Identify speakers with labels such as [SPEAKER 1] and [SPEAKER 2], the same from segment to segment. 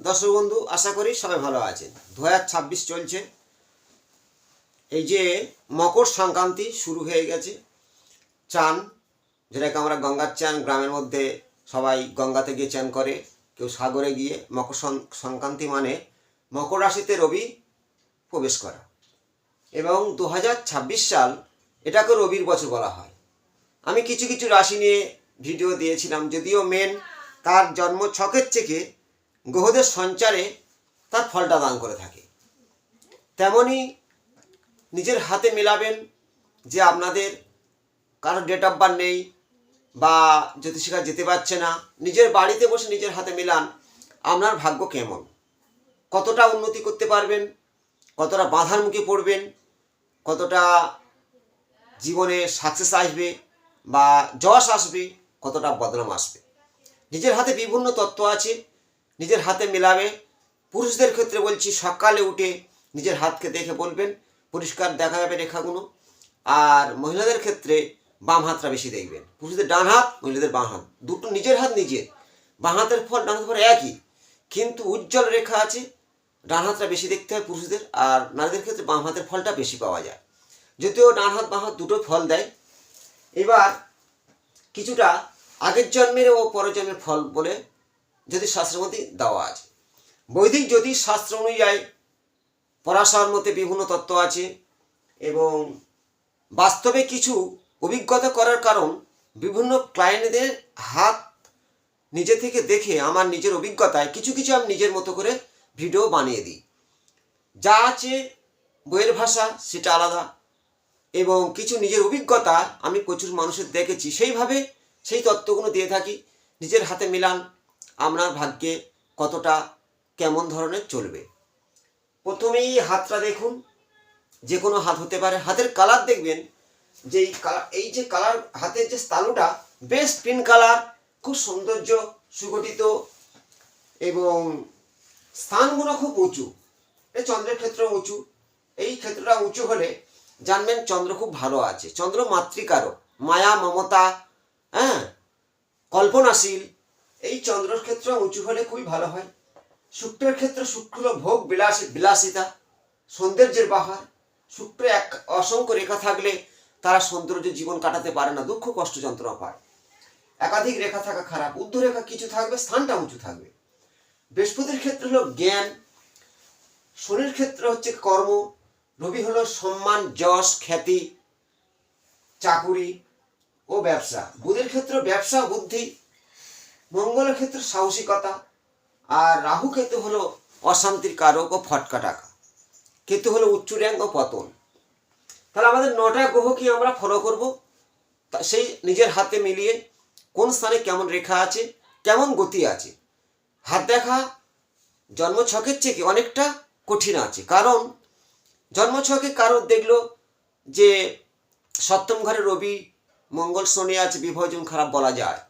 [SPEAKER 1] দর্শক বন্ধু, আশা করি সবাই ভালো আছেন। দু ছাব্বিশ চলছে। এই যে মকর সংক্রান্তি শুরু হয়ে গেছে। চান, যেটাকে আমরা গঙ্গার চান গ্রামের মধ্যে সবাই গঙ্গাতে গিয়ে চান করে, কেউ সাগরে গিয়ে মকর সংক্রান্তি মানে মকর রাশিতে রবি প্রবেশ করা। এবং দু হাজার ছাব্বিশ সাল এটাকে রবির বছর বলা হয়। আমি কিছু কিছু রাশি নিয়ে ভিডিও দিয়েছিলাম, যদিও মেন তার জন্ম ছকের থেকে গ্রহদের সঞ্চারে তার ফলটা দান করে থাকে। তেমনি নিজের হাতে মেলাবেন যে আপনাদের কারও ডেট অফ বার্থ নেই বা জ্যোতিষিকা যেতে পারছে না, নিজের বাড়িতে বসে নিজের হাতে মেলান, আপনার ভাগ্য কেমন? কতটা উন্নতি করতে পারবেন? কতটা বাধার মুখে পড়বেন? কতটা জীবনে সাকসেস আসবে বা যশ আসবে? কতটা বদনাম আসবে? নিজের হাতে বিভিন্ন তত্ত্ব আছে। নিজের হাতে মেলাবে। পুরুষদের ক্ষেত্রে বলছি, সকালে উঠে নিজের হাতকে দেখে বলবেন, পরিষ্কার দেখা যাবে রেখাগুলো। আর মহিলাদের ক্ষেত্রে বাম হাতটা বেশি দেখবেন। পুরুষদের ডান হাত, মহিলাদের বাম হাত। দুটো নিজের হাত নিজের। বাম হাতের ফল, ডান হাতের ফল একই। কিন্তু উজ্জ্বল রেখা আছে, ডান হাতটা বেশি দেখতে হয় পুরুষদের, আর নারীদের ক্ষেত্রে বাম হাতের ফলটা বেশি পাওয়া যায়। যদিও ডান হাত, বাম হাত দুটো ফল দেয়। এবার কিছুটা আগের জন্মের ও পরের জন্মের ফল বলে যদি শাস্ত্রের মধ্যে দেওয়া আছে। বৈদিক যদি শাস্ত্র অনুযায়ী পরাশর মধ্যে বিভিন্ন তত্ত্ব আছে এবং বাস্তবে কিছু অভিজ্ঞতা করার কারণ বিভিন্ন ক্লায়েন্টদের হাত নিজে থেকে দেখে আমার নিজের অভিজ্ঞতায় কিছু কিছু আমি নিজের মতো করে ভিডিও বানিয়ে দিই। যা আছে বইয়ের ভাষা সেটা আলাদা এবং কিছু নিজের অভিজ্ঞতা আমি প্রচুর মানুষের দেখেছি। সেইভাবে সেই তত্ত্বগুলো দিয়ে থাকি, নিজের হাতে মিলান আপনার ভাগ্যে কতটা কেমন ধরনের চলবে। প্রথমেই হাতটা দেখুন, যে কোনো হাত হতে পারে। হাতের কালার দেখবেন, যে এই কালার এই যে কালার হাতের যে তালুটা বেশ পিন কালার খুব সৌন্দর্য সুগঠিত এবং স্থানগুলো খুব উঁচু। এই চন্দ্রের ক্ষেত্র উঁচু। এই ক্ষেত্রটা উঁচু হলে জানবেন চন্দ্র খুব ভালো আছে। চন্দ্র মাতৃকারও মায়া, মমতা হ্যাঁ কল্পনাশীল। এই চন্দ্রের ক্ষেত্র উঁচু হলে খুবই ভালো হয়। শুক্রের ক্ষেত্রে শুক্র ভোগ বিলাস বিলাসিতা, সৌন্দর্যের বাহার শুক্রে এক অসংখ্য রেখা থাকলে তারা সৌন্দর্য জীবন কাটাতে পারে না, দুঃখ কষ্ট যন্ত্রণা পায়। একাধিক রেখা থাকা খারাপ উর্ধ্ব রেখা কিছু থাকবে, স্থানটা উঁচু থাকবে। বৃহস্পতির ক্ষেত্রে হলো জ্ঞান, শনির ক্ষেত্রে হচ্ছে কর্ম, রবি হলো সম্মান, যশ, খ্যাতি, চাকুরি ও ব্যবসা। বুধের ক্ষেত্রে ব্যবসা, বুদ্ধি মঙ্গলের ক্ষেত্র সাহসিকতা আর রাহু কেতু হলো অশান্তির কারক ও ফটকা টাকা। কেতু হলো উচ্চ র্যাঙ্ক ও পতন। তাহলে আমাদের নটা গ্রহকে আমরা ফলো করব? সেই নিজের হাতে মিলিয়ে কোন স্থানে কেমন রেখা আছে, কেমন গতি আছে? হাত দেখা জন্মছকের থেকে অনেকটা কঠিন আছে? কারণ জন্মছকে কারও দেখল যে সপ্তম ঘরে রবি, মঙ্গল, শনি আছে বিভাজন খারাপ বলা যায়।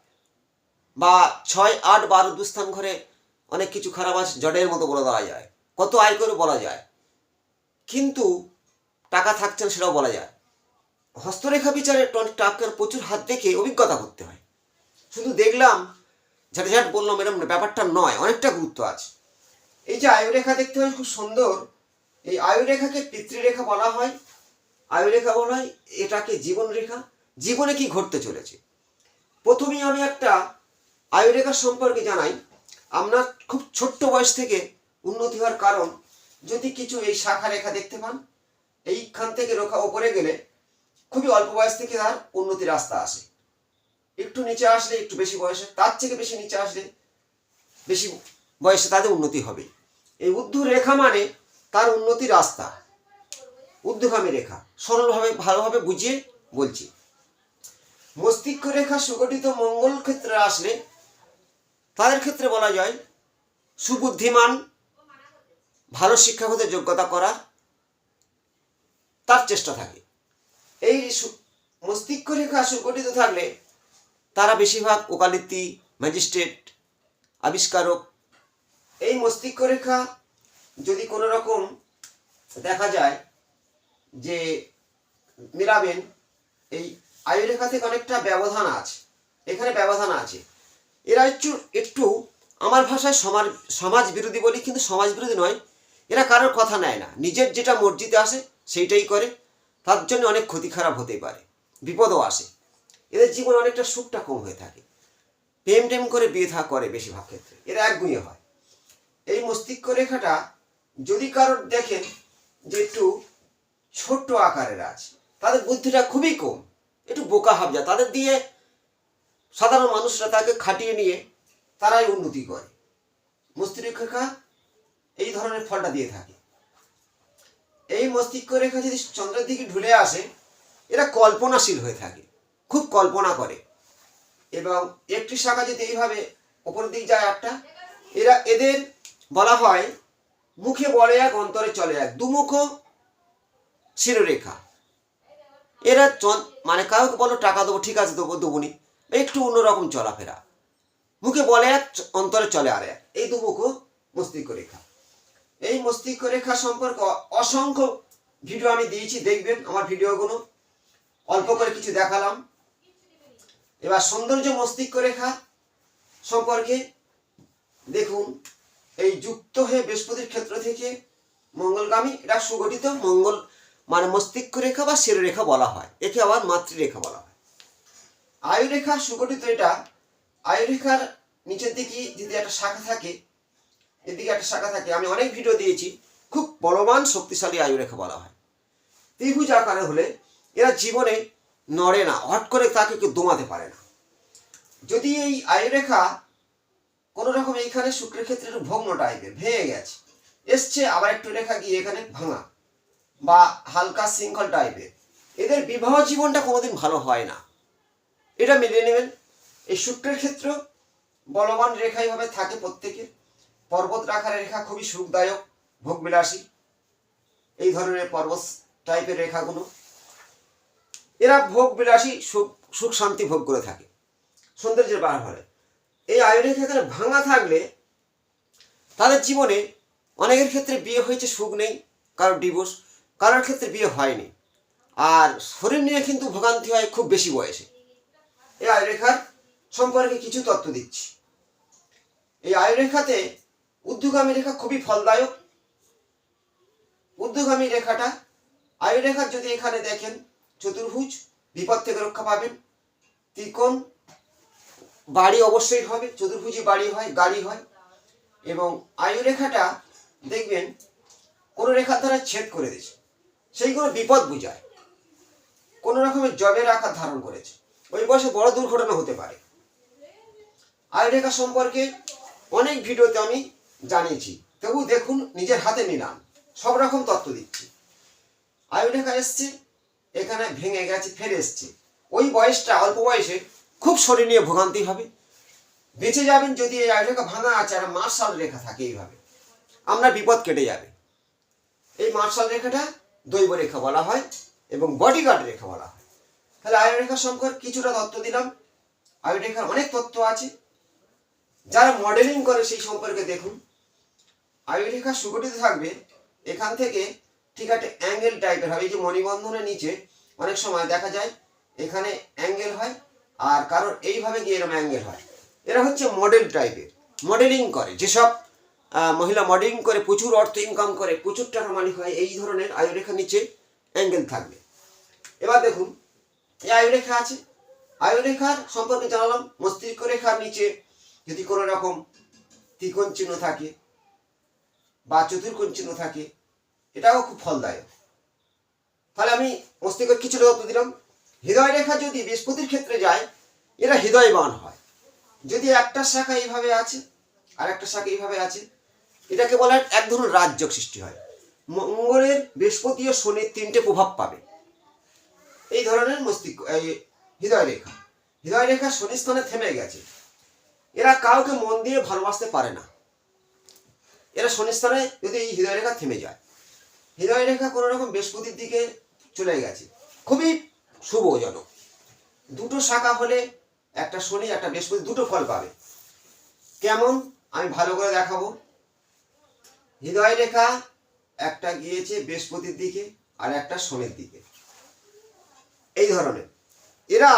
[SPEAKER 1] বা ছয় আট বারো দুস্থান ঘরে অনেক কিছু খারাপ আছে জডের মতো বলে দেওয়া যায়। কত আয় করে বলা যায়। কিন্তু টাকা থাকছে না সেটাও বলা যায়। হস্তরেখা বিচারে টন- টাকার প্রচুর হাত দেখে অভিজ্ঞতা করতে হয়। শুধু দেখলাম, ঝাট ঝাট বললাম এরকম ব্যাপারটা নয়, অনেকটা গুরুত্ব আছে। এই যে আয়ুরেখা দেখতে হয় খুব সুন্দর। এই আয়ুরেখাকে পিতৃরেখা বলা হয়। আয়ুরেখা বলা হয়, এটাকে জীবন রেখা জীবনে কি ঘটতে চলেছে? প্রথমেই আমি একটা আয়ুরেখা সম্পর্কে জানাই আপনার খুব ছোট্ট বয়স থেকে উন্নতি হওয়ার কারণ, যদি কিছু এই শাখা রেখা দেখতে পান, এইখান থেকে রেখা ওপরে গেলে খুবই অল্প বয়স থেকে তার উন্নতির রাস্তা আসে। একটু নিচে আসলে একটু বেশি বয়সে, তার থেকে বেশি নিচে আসলে বেশি বয়সে তাদের উন্নতি হবে। এই উর্ধ্ব রেখা মানে তার উন্নতি রাস্তা। ঊর্ধ্বগামী রেখা, সরলভাবে, ভালোভাবে বুঝিয়ে বলছি। মস্তিষ্ক রেখা সুগঠিত মঙ্গল ক্ষেত্রে আসলে তাদের ক্ষেত্রে বলা যায় সুবুদ্ধিমান, ভালো শিক্ষাগত যোগ্যতা করা, তার চেষ্টা থাকে। এই মস্তিষ্ক রেখা সুগঠিত থাকলে তারা বেশিরভাগ ওকালতি, ম্যাজিস্ট্রেট, আবিষ্কারক, এই মস্তিষ্ক রেখা যদি কোনো রকম দেখা যায় যে মিলাবেন, এই আয়ুরেখা থেকে অনেকটা ব্যবধান আছে, এখানে ব্যবধান আছে। এরা একটু একটু আমার ভাষায় সমাজ সমাজ বিরোধী বলি, কিন্তু সমাজ বিরোধী নয়। এরা কারোর কথা নেয় না। নিজের যেটা মর্জিতে আসে, সেইটাই করে। তার জন্য অনেক ক্ষতি খারাপ হতে পারে। বিপদও আসে। এদের জীবনে অনেকটা সুখটা কম হয়ে থাকে। প্রেম টেম করে বিয়ে থা করে বেশিরভাগ ক্ষেত্রে। এরা একগুঁয়ে হয়। এই মস্তিষ্ক রেখাটা যদি কারোর দেখেন যে একটু ছোট্ট আকারের আছে, তাদের বুদ্ধিটা খুবই কম। একটু বোকা হাবজা। তাদের দিয়ে সাধারণ মানুষরা তাকে খাটিয়ে নিয়ে তারাই উন্নতি করে। মস্তিষ্ক রেখা এই ধরনের ফলটা দিয়ে থাকে। এই মস্তিষ্ক রেখা যদি চন্দ্রের দিকে ঢুলে আসে, এরা কল্পনাশীল হয়ে থাকে, খুব কল্পনা করে। এবং একটি শাখা যদি এইভাবে ওপরের দিক যায় একটা, এরা এদের বলা হয় মুখে বলে এক, অন্তরে চলে এক, দুমুখ শিরোরেখা। এরা মানে কাউকে বলো, টাকা দেবো, ঠিক আছে, দেবো দেবনি একটু অন্যরকম চলাফেরা। মুখে বলে এক, অন্তরে চলে আর এক। এই দুমুখ মস্তিষ্ক রেখা। এই মস্তিষ্ক রেখা সম্পর্কে অসংখ্য ভিডিও আমি দিয়েছি, দেখবেন আমার ভিডিওগুলো অল্প করে কিছু দেখালাম। এবার সৌন্দর্য মস্তিষ্ক রেখা সম্পর্কে দেখুন। এই যুক্ত হয়ে বৃহস্পতির ক্ষেত্র থেকে মঙ্গলগামী, এটা সুগঠিত মঙ্গল মানে মস্তিষ্ক রেখা বা শিরোরেখা বলা হয়। একে আবার মাতৃরেখা বলা হয়। আয়ুরেখা সুগঠিত এটা, আয়ুরেখার নিচের দিকে যদি একটা শাখা থাকে, এদিকে একটা শাখা থাকে, আমি অনেক ভিডিও দিয়েছি, খুব বলবান, শক্তিশালী আয়ুরেখা বলা হয়। ত্রিভুজ আকারে হলে এরা জীবনে নড়ে না, হট করে তাকে কেউ দমাতে পারে না। যদি এই আয়ুরেখা কোনো রকম এইখানে শুক্রের ক্ষেত্রে একটু ভগ্ন টাইপের ভেঙে গেছে, এসছে, আবার একটু রেখা গিয়ে এখানে ভাঙা, বা হালকা শৃঙ্খল টাইপের এদের বিবাহ জীবনটা কোনোদিন ভালো হয় না। এটা মিলিয়ে নেবেন। এই শুক্রের ক্ষেত্র বলবান রেখা এইভাবে থাকে প্রত্যেকের পর্বত রাখার রেখা খুবই সুখদায়ক ভোগবিলাসী এই ধরনের পর্বত টাইপের রেখাগুলো। এরা ভোগ বিলাসী, সুখ সুখ শান্তি ভোগ করে থাকে। সৌন্দর্যের বার হয়। এই আয়ুরেখা এখানে ভাঙা থাকলে তাদের জীবনে অনেকের ক্ষেত্রে বিয়ে হয়েছে, সুখ নেই কারোর ডিভোর্স কারোর ক্ষেত্রে বিয়ে হয়নি। আর শরীর নিয়ে কিন্তু ভোগান্তি হয় খুব বেশি বয়সে। এই আয়ুরেখার সম্পর্কে কিছু তত্ত্ব দিচ্ছি। এই আয়ুরেখাতে ঊর্ধ্বগামী রেখা খুবই ফলদায়ক। ঊর্ধ্বগামী রেখাটা আয়ুরেখার যদি এখানে দেখেন, চতুর্ভুজ, বিপদ থেকে রক্ষা পাবেন। ত্রিকোণ, বাড়ি অবশ্যই হবে চতুর্ভুজে বাড়ি হয়, গাড়ি হয়। এবং আয়ুরেখাটা দেখবেন, কোনো রেখার দ্বারা ছেদ করে দিয়েছে। সেইগুলো বিপদ বুঝায়। কোনো রকমের জবের আকার ধারণ করেছে। ওই বয়সে বড় দুর্ঘটনা হতে পারে। আয়ুরেখা সম্পর্কে অনেক ভিডিওতে আমি জানিয়েছি। তবু দেখুন, নিজের হাতে নিলাম। সব রকম তত্ত্ব দিচ্ছি। আয়ুরেখা এসছে, এখানে ভেঙে গেছে ফেরে এসছে। ওই বয়সটা অল্প বয়সে খুব শরীর নিয়ে ভোগান্তি হবে। বেঁচে যাবেন যদি এই আয়ুরেখা ভাঙা আছে, আর মার্শাল রেখা থাকে এইভাবে। আমরা বিপদ কেটে যাবে। এই মার্শাল রেখাটা দৈব রেখা বলা হয় এবং বডিগার্ড রেখা বলা হয়। তাহলে আয়ুরেখা সম্পর্কে কিছুটা তত্ত্ব দিলাম। আয়ুরেখার অনেক তত্ত্ব আছে। যারা মডেলিং করে সেই সম্পর্কে দেখুন। আয়ুরেখা সুগঠিত থাকবে এখান থেকে ঠিক একটা অ্যাঙ্গেল টাইপের হবে এই যে মণিবন্ধনের নিচে অনেক সময় দেখা যায় এখানে অ্যাঙ্গেল হয় আর কারোর এইভাবে গিয়ে এরকম অ্যাঙ্গেল হয়। এরা হচ্ছে মডেল টাইপের মডেলিং করে। যেসব মহিলা মডেলিং করে, প্রচুর অর্থ ইনকাম করে, প্রচুর টাকা মালিক হয়, এই ধরনের আয়ুরেখার নিচে অ্যাঙ্গেল থাকবে। এবার দেখুন এই আয়ুরেখা আছে। আয়ুরেখার সম্পর্কে জানালাম, মস্তিষ্ক রেখার নিচে যদি কোনো রকম ত্রিকোণ চিহ্ন থাকে বা চতুর্কোণ চিহ্ন থাকে, এটাও খুব ফলদায়ক। তাহলে আমি মস্তিষ্ক কিছুটা তত্ত্ব দিলাম। হৃদয় রেখা যদি বৃহস্পতির ক্ষেত্রে যায় এরা হৃদয়বান হয়। যদি একটা শাখা এইভাবে আছে, আর একটা শাখা এইভাবে আছে, এটাকে বলা এক ধরনের রাজ্যক সৃষ্টি হয়। মঙ্গলের বৃহস্পতি ও শনির তিনটে প্রভাব পাবে। এই ধরনের মস্তিষ্ক, এই হৃদয় রেখা হৃদয় রেখা শনি স্থানে থেমে গেছে। এরা কাউকে মন দিয়ে ভালোবাসতে পারে না। এরা শনি স্থানে যদি এই হৃদয় রেখা থেমে যায়। হৃদয় রেখা কোনো রকম বৃহস্পতির দিকে চলে গেছে। খুবই শুভজনক। দুটো শাখা হলে একটা শনি, একটা বৃহস্পতি দুটো ফল পাবে। কেমন? আমি ভালো করে দেখাবো। হৃদয় রেখা একটা গিয়েছে বৃহস্পতির দিকে আর একটা শনির দিকে। এই ধরনের। এরা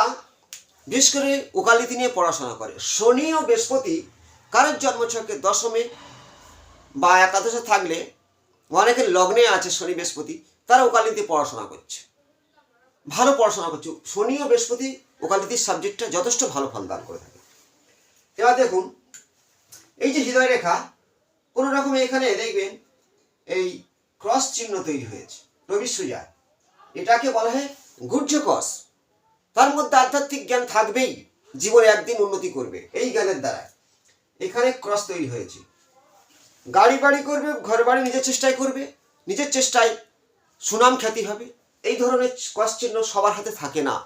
[SPEAKER 1] বিশেষ করে ওকালিতি নিয়ে পড়াশোনা করে। শনি ও বৃহস্পতি কারোর জন্মছকে দশমে বা একাদশে থাকলে অনেকের লগ্নে আছে শনি, বৃহস্পতি, তারা ওকালিতে পড়াশোনা করছে। ভালো পড়াশোনা করছে। শনি ও বৃহস্পতি ওকালিতির সাবজেক্টটা যথেষ্ট ভালো ফল দান করে থাকে। এবার দেখুন, এই যে হৃদয় রেখা, কোনো রকমে এখানে দেখবেন এই ক্রস চিহ্ন তৈরি হয়েছে। রবি সুজায় এটাকে বলা হয় গুহ্য ক্রস তার মধ্যে আধ্যাত্মিক জ্ঞান থাকবেই, জীবনে একদিন উন্নতি করবে, এই জ্ঞানের দ্বারা এখানে ক্রস তৈরি হয়েছে। গাড়ি বাড়ি করবে, ঘর বাড়ি নিজের চেষ্টায় করবে, নিজের চেষ্টায় সুনাম খ্যাতি হবে, এই ধরনের ক্রস চিহ্ন সবার হাতে থাকে না।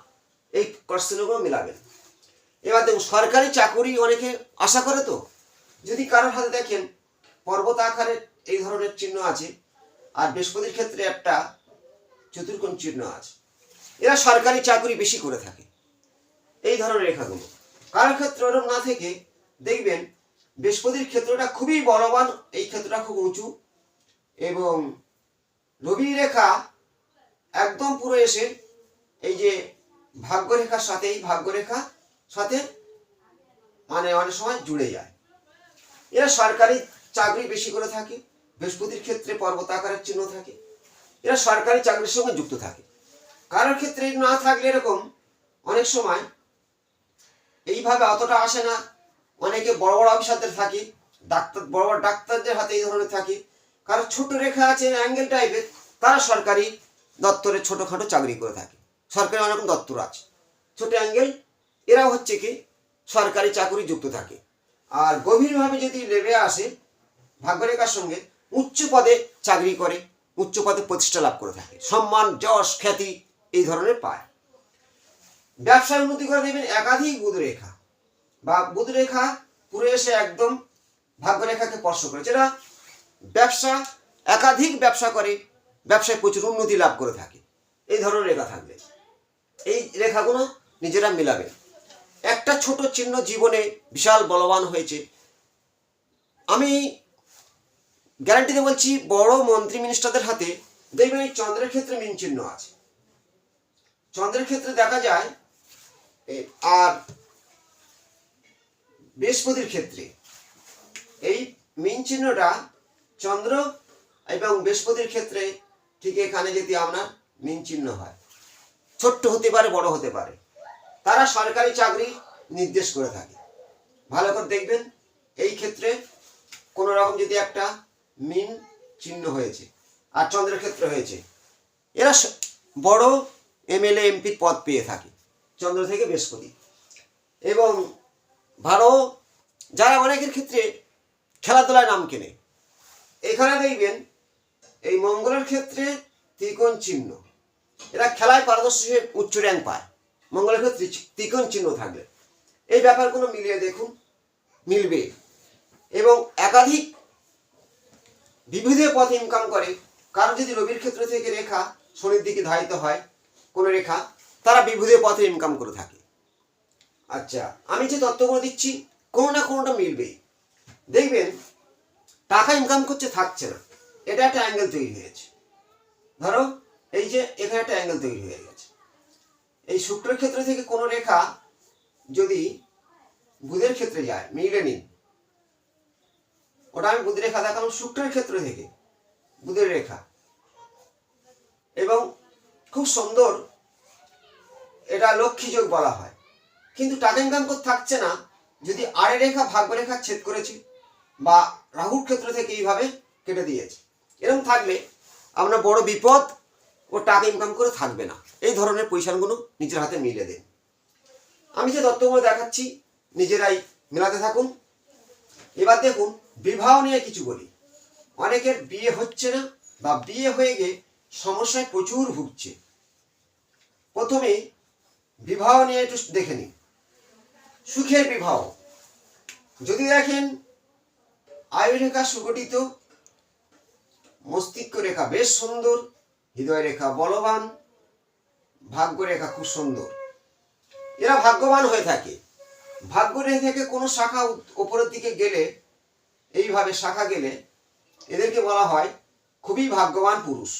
[SPEAKER 1] এই ক্রস চিহ্নগুলো মিলাবেন এবার দেখুন, সরকারি চাকুরি অনেকে আশা করে তো, যদি কারোর হাতে দেখেন পর্বত আকারে এই ধরনের চিহ্ন আছে, আর বৃহস্পতির ক্ষেত্রে একটা চতুর্কোণ চিহ্ন আছে এরা সরকারি চাকরি বেশি করে থাকে। এই ধরনের রেখাগুলো। কারোর ক্ষেত্রে ওরম না থেকে দেখবেন বৃহস্পতির ক্ষেত্রটা খুবই বলবান, এই ক্ষেত্রটা খুব উঁচু এবং রবি রেখা একদম পুরো এসে এই যে ভাগ্যরেখার সাথেই ভাগ্যরেখা সাথে মানে অনেক সময় জুড়ে যায়। এরা সরকারি চাকরি বেশি করে থাকে, বৃহস্পতির ক্ষেত্রে পর্বত আকারের চিহ্ন থাকে। এরা সরকারি চাকরির সঙ্গে যুক্ত থাকে। কারোর ক্ষেত্রে না থাকলে এরকম অনেক সময় এইভাবে অতটা আসে না। অনেকে বড় বড় অফিসারদের থাকে, ডাক্তার, বড় বড় ডাক্তারদের হাতে এই ধরনের থাকে। কারও ছোট রেখা আছে অ্যাঙ্গেল টাইপের তারা সরকারি দপ্তরে ছোটোখাটো চাকরি করে থাকে। সরকারি অনেক দপ্তর আছে। ছোট অ্যাঙ্গেল এরা হচ্ছে কি সরকারি চাকরি যুক্ত থাকে। আর গভীরভাবে যদি লেবে আসে, ভাগ্যরেখার সঙ্গে উচ্চ পদে চাকরি করে, উচ্চ পদে প্রতিষ্ঠা লাভ করে থাকে। সম্মান, যশ, খ্যাতি এই ধরনের পায়। ব্যবসায় উন্নতি করে দেবেন একাধিক বুধ রেখা বা বুধ রেখা পুরো এসে একদম ভাগ্যরেখাকে স্পর্শ করে, যেটা ব্যবসা, একাধিক ব্যবসা করে, ব্যবসায় প্রচুর উন্নতি লাভ করে থাকে। এই ধরনের রেখা থাকবে। এই রেখাগুলো নিজেরা মিলাবেন একটা ছোট চিহ্ন জীবনে বিশাল বলবান হয়েছে। আমি গ্যারান্টিতে বলছি, বড় মন্ত্রী মিনিস্টারদের হাতে দেখবেন এই চন্দ্রের ক্ষেত্রে মিন চিহ্ন আছে। চন্দ্রের ক্ষেত্রে দেখা যায় আর বৃহস্পতির ক্ষেত্রে, এই মিন চিহ্নটা চন্দ্র এবং বৃহস্পতির ক্ষেত্রে ঠিক এখানে যদি আপনার মিন চিহ্ন হয়, ছোট্ট হতে পারে, বড় হতে পারে, তারা সরকারি চাকরি নির্দেশ করে থাকে। ভালো করে দেখবেন, এই ক্ষেত্রে কোনো রকম যদি একটা মিন চিহ্ন হয়েছে, আর চন্দ্রের ক্ষেত্রে হয়েছে, এরা বড় এমএলএ এমপির পদ পেয়ে থাকে চন্দ্র থেকে বৃহস্পতি। এবং ভালো, যারা অনেকের ক্ষেত্রে খেলাধুলায় নাম কেনে, এখানে দেখবেন, এই মঙ্গলের ক্ষেত্রে ত্রিকোণ চিহ্ন, এরা খেলায় পারদর্শী উচ্চ র্যাঙ্ক পায়। মঙ্গলের ক্ষেত্রে ত্রিকোণ চিহ্ন থাকলে এই ব্যাপারগুলো মিলিয়ে দেখুন, মিলবে। এবং একাধিক বিবিধ পথে ইনকাম করে। কারও যদি রবির ক্ষেত্র থেকে রেখা শনির দিকে ধারিত হয় কোনো রেখা, তারা বিবিধ পথে ইনকাম করে থাকে। আচ্ছা আমি যে তত্ত্বগুলো দিচ্ছি, কোনো না কোনোটা মিলবেই দেখবেন, টাকা ইনকাম করছে, থাকছে না। এটা একটা অ্যাঙ্গেল তৈরি হয়েছে ধরো, এই যে এখানে একটা অ্যাঙ্গেল তৈরি হয়ে গেছে। এই শুক্রের ক্ষেত্র থেকে কোনো রেখা যদি বুধের ক্ষেত্রে যায় মিলে নিন ওটা আমি বুধ রেখা দেখালাম শুক্রের ক্ষেত্র থেকে, বুধের রেখা। এবং খুব সুন্দর। এটা লক্ষ্মী যোগ বলা হয়। কিন্তু করতে থাকছে না। যদি আড়ে রেখা, ভাগ্য রেখা ছেদ করেছে বা রাহুর ক্ষেত্র থেকে এইভাবে কেটে দিয়েছে। এরকম থাকলে আপনার বড় বিপদ ও টাকা ইনকাম করে থাকবে না। এই ধরনের পজিশনগুলো নিজের হাতে মিলে দিন। আমি যে তত্ত্বগুলো দেখাচ্ছি, নিজেরাই মেলাতে থাকুন। এবার দেখুন, বিবাহ নিয়ে কিছু বলি। অনেকের বিয়ে হচ্ছে না বা বিয়ে হয়ে গিয়ে সমস্যায় প্রচুর ভুগছে। প্রথমে বিবাহ নিয়ে একটু দেখে নিন সুখের বিবাহ। যদি দেখেন, আয়ুরেখা সুগঠিত, মস্তিষ্ক রেখা বেশ সুন্দর, হৃদয় রেখা বলবান, ভাগ্য রেখা খুব সুন্দর। এরা ভাগ্যবান হয়ে থাকে। ভাগ্য রেখা থেকে কোনো শাখা ওপরের দিকে গেলে, এইভাবে শাখা গেলে এদেরকে বলা হয় খুবই ভাগ্যবান পুরুষ।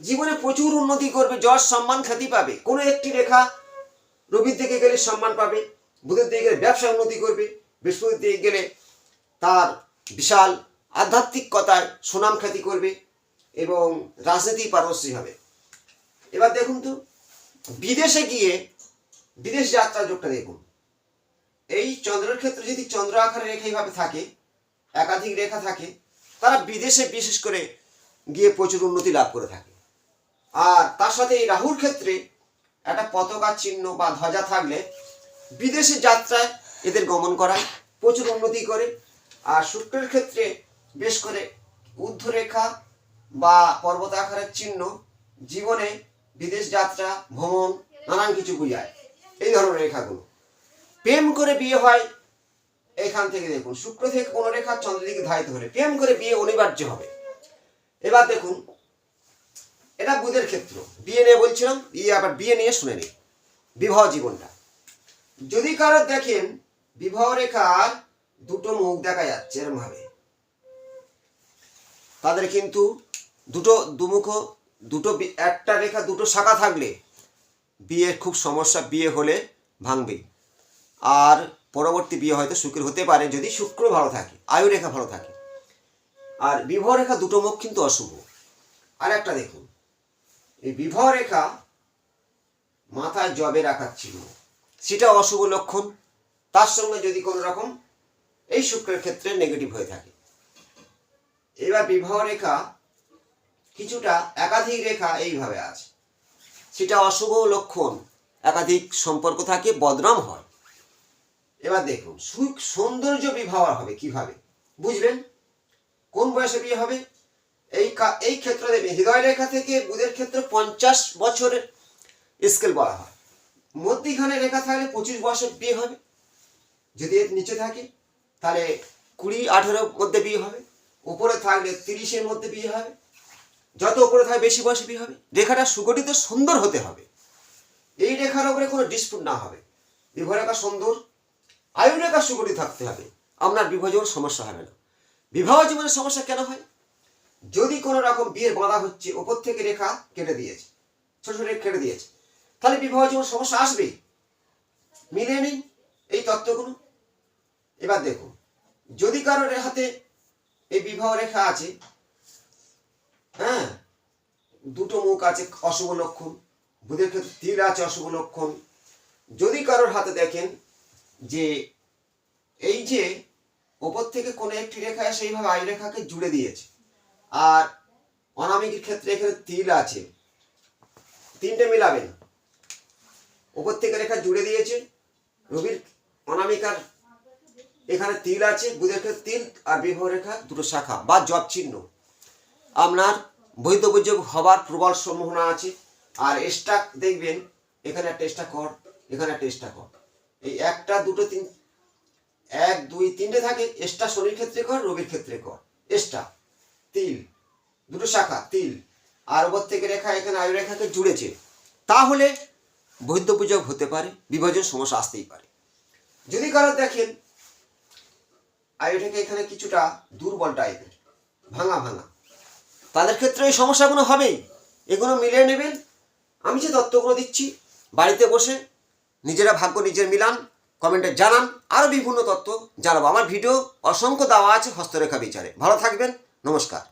[SPEAKER 1] জীবনে প্রচুর উন্নতি করবে, যশ, সম্মান, খ্যাতি পাবে। কোনো একটি রেখা রবির দিকে গেলে সম্মান পাবে, বুধের দিকে গেলে ব্যবসা উন্নতি করবে, বৃহস্পতির দিকে গেলে তার বিশাল আধ্যাত্মিকতায় সুনাম খ্যাতি করবে এবং রাজনীতি পারদর্শী হবে। এবার দেখুন তো, বিদেশে গিয়ে বিদেশ যাত্রা যোগটা দেখুন। এই চন্দ্রের ক্ষেত্রে যদি চন্দ্র আকারে রেখা এইভাবে থাকে, একাধিক রেখা থাকে, তারা বিদেশে বিশেষ করে গিয়ে প্রচুর উন্নতি লাভ করে থাকে। আর তার সাথে এই রাহুর ক্ষেত্রে একটা পতাকা চিহ্ন বা ধ্বজা থাকলে বিদেশে যাত্রায় এদের গমন করায়, প্রচুর উন্নতি করে। আর শুক্রের ক্ষেত্রে বেশ করে ঊর্ধ্বরেখা বা পর্বত আকারের চিহ্ন জীবনে বিদেশ যাত্রা, ভ্রমণ, নানান কিছু বুঝায়। এই ধরনের রেখাগুলো। প্রেম করে বিয়ে হয় এখান থেকে দেখুন, শুক্র থেকে কোনো রেখা চন্দ্রের দিকে ধারিত হলে প্রেম করে বিয়ে অনিবার্য হবে। এবার দেখুন এটা বুধের ক্ষেত্র। বিয়ে নিয়ে বলছিলাম, বিয়ে আবার বিয়ে নিয়ে শুনে নিই বিবাহ জীবনটা। যদি কারও দেখেন, বিবাহ রেখার দুটো মুখ দেখা যাচ্ছে এরম ভাবে তাদের কিন্তু দুটো দুমুখ, দুটো একটা রেখা, দুটো শাখা থাকলে বিয়ের খুব সমস্যা, বিয়ে হলে ভাঙবে আর পরবর্তী বিয়ে হয়তো শুক্র হতে পারে যদি শুক্র ভালো থাকে, আয়ু রেখা ভালো থাকে। আর বিবাহ রেখা দুটো মুখ কিন্তু অশুভ। আর একটা দেখুন। এই বিবাহ রেখা মাথায় জবে রাখার ছিল সেটা অশুভ লক্ষণ। তার সঙ্গে যদি কোনো রকম এই শুক্রের ক্ষেত্রে নেগেটিভ হয়ে থাকে। এবার বিবাহ রেখা কিছুটা একাধিক রেখা এইভাবে আছে। সেটা অশুভ লক্ষণ, একাধিক সম্পর্ক থাকে, বদনাম হয়। এবার দেখুন সুখ সৌন্দর্য বিবাহ হবে কীভাবে? বুঝবেন? কোন বয়সে বিয়ে হবে? এই এই ক্ষেত্রে দেবে হৃদয় রেখা থেকে বুধের ক্ষেত্রে পঞ্চাশ বছরের স্কেল বলা হয়। মধ্যিখানে রেখা থাকলে পঁচিশ বছর বিয়ে হবে। যদি এর নিচে থাকে, তাহলে কুড়ি আঠেরোর মধ্যে বিয়ে হবে। উপরে থাকলে তিরিশের মধ্যে বিয়ে হবে। যত উপরে থাকে বেশি বয়সে বিয়ে হবে। রেখাটা সুগঠিত সুন্দর হতে হবে। এই রেখার উপরে কোনো ডিসপুট না হবে। বিবাহ রেখা সুন্দর আয়ু রেখা সুগঠিত থাকতে হবে। আপনার বিবাহ জীবন সমস্যা হবে না। বিবাহ জীবনের সমস্যা কেন হয়? যদি কোনো রকম বিয়ের বাধা হচ্ছে, ওপর থেকে রেখা কেটে দিয়েছে, ছোট কেটে দিয়েছে, তাহলে বিবাহ জীবন সমস্যা আসবেই মিলিয়ে নিন এই তত্ত্বগুলো। এবার দেখুন, যদি কারোর হাতে এই বিবাহ রেখা আছে হ্যাঁ দুটো মুখ আছে অশুভ লক্ষণ, বুধের ক্ষেত্রে তীর আছে অশুভ লক্ষণ, যদি কারোর হাতে দেখেন যে এই যে ওপর থেকে কোনো একটি রেখা সেইভাবে আই রেখাকে জুড়ে দিয়েছে আর অনামিকের ক্ষেত্রে এখানে তিল আছে। তিনটে মিলাবেন ওপর থেকে রেখা জুড়ে দিয়েছে। রবির অনামিকার এখানে তিল আছে, বুধের ক্ষেত্রে তিল আর বিবাহ রেখা দুটো শাখা বা জব চিহ্ন। আপনার বৈধ বুযোগ হবার প্রবল সম্ভাবনা আছে। আর স্টাক দেখবেন, এখানে একটা স্টাক কর, এখানে একটা স্টাক কর। এই একটা, দুটো, তিন, এক, দুই, তিনটে থাকে এসটা শনির ক্ষেত্রে কর, রবির ক্ষেত্রে কর। এসটা তিল, দুটো শাখা, তিল। আর ওপর থেকে রেখা এখানে আয়ু রেখাকে জুড়েছে। তাহলে বৈধ পূজক হতে পারে, বিভাজন সমস্যা আসতেই পারে। যদি কারও দেখেন আয়ু রেখা এখানে কিছুটা দুর্বল টাইপের ভাঙা ভাঙা, তাদের ক্ষেত্রে এই সমস্যাগুলো হবেই। এগুলো মিলিয়ে নেবেন। আমি যে তত্ত্বগুলো দিচ্ছি, বাড়িতে বসে নিজেরা ভাগ্য নিজের মিলান, কমেন্টে জানান। আরও বিভিন্ন তত্ত্ব জানাব। আমার ভিডিও অসংখ্য দেওয়া আছে হস্তরেখা বিচারে। ভালো থাকবেন। নমস্কার